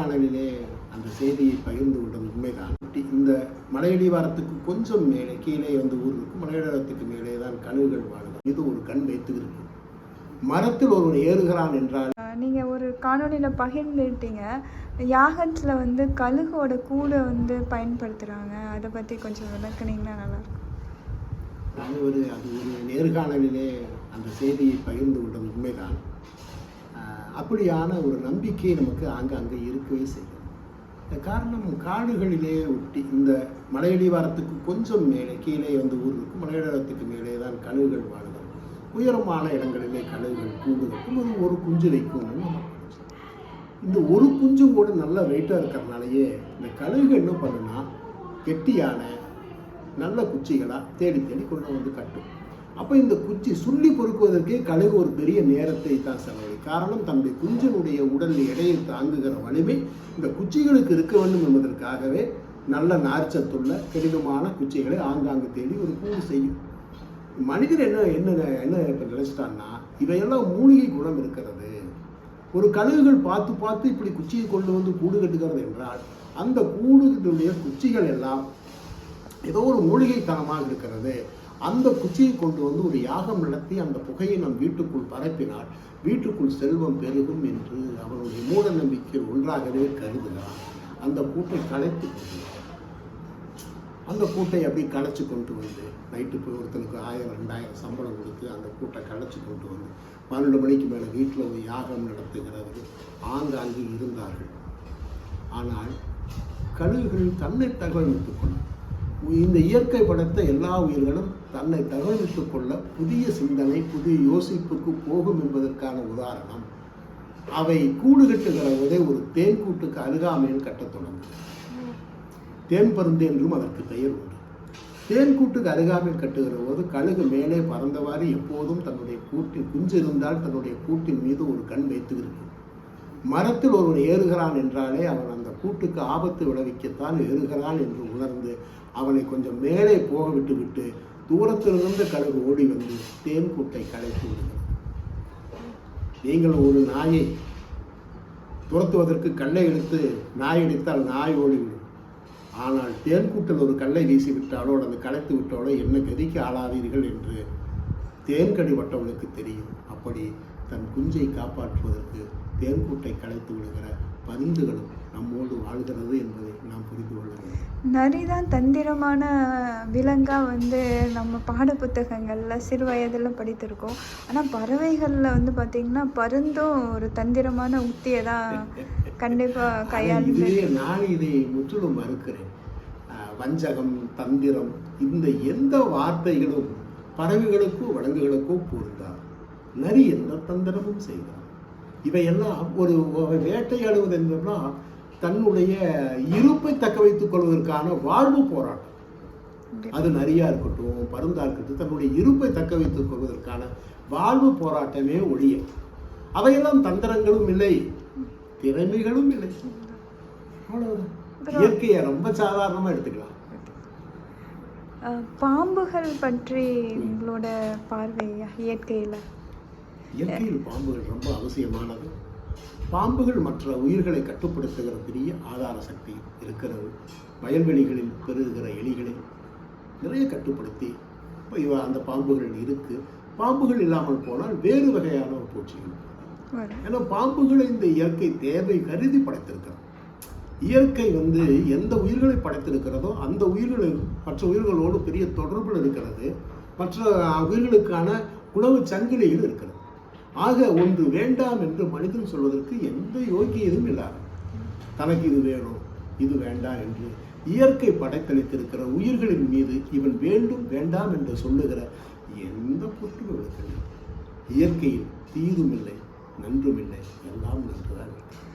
சேனலிலே அந்த செய்தியை பகிர்ந்து கொண்டது உண்மைதான். இந்த மலையடிவாரத்துக்கு கொஞ்சம் மேலே கீழே வந்து ஊர் இருக்கும். மலையடிவாரத்துக்கு மேலே தான் கழுகுகள் வாழும். இது ஒரு கண் வைத்து இருக்கும் மரத்தில் ஒருவன் ஏறுகிறான் என்றால் நீங்கள் ஒரு காணொளியில் பகிர்ந்துட்டீங்க. யாகத்தில் வந்து கழுகோட கூடை வந்து பயன்படுத்துகிறாங்க அதை பற்றி கொஞ்சம் விளக்குனீங்கன்னா நல்லாயிருக்கும். அது ஒரு அது ஒரு நேர்காணலிலே அந்த செய்தியை பகிர்ந்து கொண்டது உண்மைதான். அப்படியான ஒரு நம்பிக்கை நமக்கு ஆங்காங்கே இருக்கவே செய்யும். இந்த காரணம் காடுகளிலே ஒட்டி இந்த மலையடிவாரத்துக்கு கொஞ்சம் மேலே கீழே வந்து ஊர் இருக்கும். மலையடிவாரத்துக்கு மேலே தான் கழுகுகள் வாழும் உயரமான இடங்களிலே கழுகுகள் கூடு அது ஒரு குஞ்சு வைக்கும் இந்த ஒரு குஞ்சு கூட நல்ல வெயிட்டாக இருக்கிறனாலயே இந்த கழுகு என்ன பண்ணுன்னா கெட்டியான நல்ல குச்சிகளாக தேடி தேடி கொண்டு வந்து கட்டும். அப்போ இந்த குச்சி சுள்ளி பொறுக்குவதற்கே கழுகு ஒரு பெரிய நேரத்தை தான் செலவு. காரணம் தன்னுடைய குஞ்சினுடைய உடல் எடையை தாங்குகிற வலிமை இந்த குச்சிகளுக்கு இருக்க வேண்டும் என்பதற்காகவே நல்ல நார்ச்சத்துள்ள கடினமான குச்சிகளை ஆங்காங்கு தேடி ஒரு கூடு செய்யும். மனிதர் என்ன என்ன என்ன இப்போ நினைச்சிட்டான்னா இவையெல்லாம் மூலிகை குணம் இருக்கிறது. ஒரு கழுகுகள் பார்த்து பார்த்து இப்படி குச்சியை கொண்டு வந்து கூடு கட்டுகிறது என்றால் அந்த கூடுகளுடைய குச்சிகள் எல்லாம் ஏதோ ஒரு மூலிகைத்தனமாக இருக்கிறது. அந்த குச்சியை கொண்டு வந்து ஒரு யாகம் நடத்தி அந்த புகையை நம் வீட்டுக்குள் பரப்பினால் வீட்டுக்குள் செல்வம் பெருகும் என்று அவனுடைய மூட நம்பிக்கை ஒன்றாகவே கருதுகிறான். அந்த கூட்டை கலைத்து அந்த கூட்டை அப்படி களைச்சு கொண்டு வந்து நைட்டு போய் ஒருத்தனுக்கு ஆயிரம் ரெண்டாயிரம் சம்பளம் கொடுத்து அந்த கூட்டை களைச்சு கொண்டு வந்து பன்னெண்டு மணிக்கு மேலே வீட்டில் ஒரு யாகம் நடத்துகிறவர்கள் ஆங்காங்கு இருந்தார்கள். ஆனால் கழுகுகள் தன்னை தகவல் கொள்ளும் இந்த இயற்கை படைத்த எல்லா உயிர்களும் தன்னை தகவல்த்துக் கொள்ள புதிய சிந்தனை புதிய யோசிப்புக்கு போகும் என்பதற்கான உதாரணம். அவை கூடு கட்டுகிற போதே ஒரு தேன் கூட்டுக்கு அருகாமையில் கட்டத் தொடங்கும் தேன் பருந்து என்றும் அதற்கு பெயர் உண்டு. தேன் கூட்டுக்கு அருகாமையில் கட்டுகிற போது கழுகு மேலே பறந்தவாறு எப்போதும் தன்னுடைய கூட்டில் குஞ்சு இருந்தால் தன்னுடைய கூட்டின் மீது ஒரு கண் வைத்து இருக்கும் மரத்தில் ஒருவன் ஏறுகிறான் என்றாலே அவன் அந்த கூட்டுக்கு ஆபத்து விளைவிக்கத்தான் ஏறுகிறான் என்று உணர்ந்து அவனை கொஞ்சம் மேலே போக விட்டு விட்டு தூரத்திலிருந்து கழுகு ஓடி வந்து தேன் கூட்டை கலைத்து விடுகிறது நீங்கள் ஒரு நாயை துரத்துவதற்கு கல்லை எடுத்து நாய் அடித்தால் நாய் ஓடிவிடும். ஆனால் தேன்கூட்டில் ஒரு கல்லை வீசி விட்டாலோ அல்லது கலைத்து விட்டாலோ என்ன கதிக்கு ஆளாவீர்கள் என்று தேன்கடி வட்டவனுக்கு தெரியும். அப்படி தன் குஞ்சை காப்பாற்றுவதற்கு தேன்கூட்டை கலைத்து விடுகிற பரிந்துகளும் நம்மோடு வாழ்கிறது என்பதை நாம் புரிந்து கொள்ள வேண்டும். நரி தான் தந்திரமான விலங்காக வந்து நம்ம பாட புத்தகங்களில் சிறு வயதில் படித்திருக்கோம். ஆனால் பறவைகளில் வந்து பார்த்திங்கன்னா பருந்தும் ஒரு தந்திரமான உத்தியை தான் கண்டிப்பாக கையாண்டு நான் இதை முற்றிலும் மறுக்கிறேன். வஞ்சகம் தந்திரம் இந்த எந்த வார்த்தைகளும் பறவைகளுக்கோ விலங்குகளுக்கோ பொருந்தார் நரி எந்த தந்திரமும் செய்கிறார் இவையெல்லாம் ஒரு வேட்டையாடுவது என்பதெல்லாம் தன்னுடைய இருப்பை தக்க வைத்துக் கொள்வதற்கான வாழ்வு போராட்டம். அது நரியா இருக்கட்டும் பருந்தா இருக்கட்டும் தன்னுடைய இருப்பை தக்க வைத்துக் கொள்வதற்கான வாழ்வு போராட்டமே ஒழிய. அவையெல்லாம் தந்திரங்களும் இல்லை திறமைகளும் இல்லை. அவ்வளவுதான். இயற்கையை ரொம்ப சாதாரணமா எடுத்துக்கலாம். பாம்புகள் பற்றி உங்களோட பார்வை இயற்கையில்? இயற்கையில் பாம்புகள் ரொம்ப அவசியமானது. பாம்புகள் மற்ற உயிர்களை கட்டுப்படுத்துகிற பெரிய ஆதார சக்தி இருக்கிறது. வயல்வெளிகளில் பெருகுகிற எலிகளை நிறைய கட்டுப்படுத்தி இப்போ இவ அந்த பாம்புகள் இருக்கு. பாம்புகள் இல்லாமல் போனால் வேறு வகையான பூச்சிகள் வரும். ஏன்னா பாம்புகளை இந்த இயற்கை தேவை கருதி படைத்திருக்கிறது. இயற்கை வந்து எந்த உயிர்களை படைத்திருக்கிறதோ அந்த உயிர்கள் மற்ற உயிர்களோடு பெரிய தொடர்பில் இருக்கிறது. மற்ற உயிர்களுக்கான உணவு சங்கிலியில் இருக்கிறது. ஆக ஒன்று வேண்டாம் என்று மனிதன் சொல்வதற்கு எந்த யோக்கியதும் இல்லாத தனக்கு இது வேணும் இது வேண்டாம் என்று இயற்கை படைத்தளித்திருக்கிற உயிர்களின் மீது இவன் வேண்டும் வேண்டாம் என்று சொல்லுகிற எந்த பொருட்டும் இவனுக்கு இயற்கையில் தீதும் இல்லை நன்றும் இல்லை எல்லாம் நன்றுதான். இருக்கிறது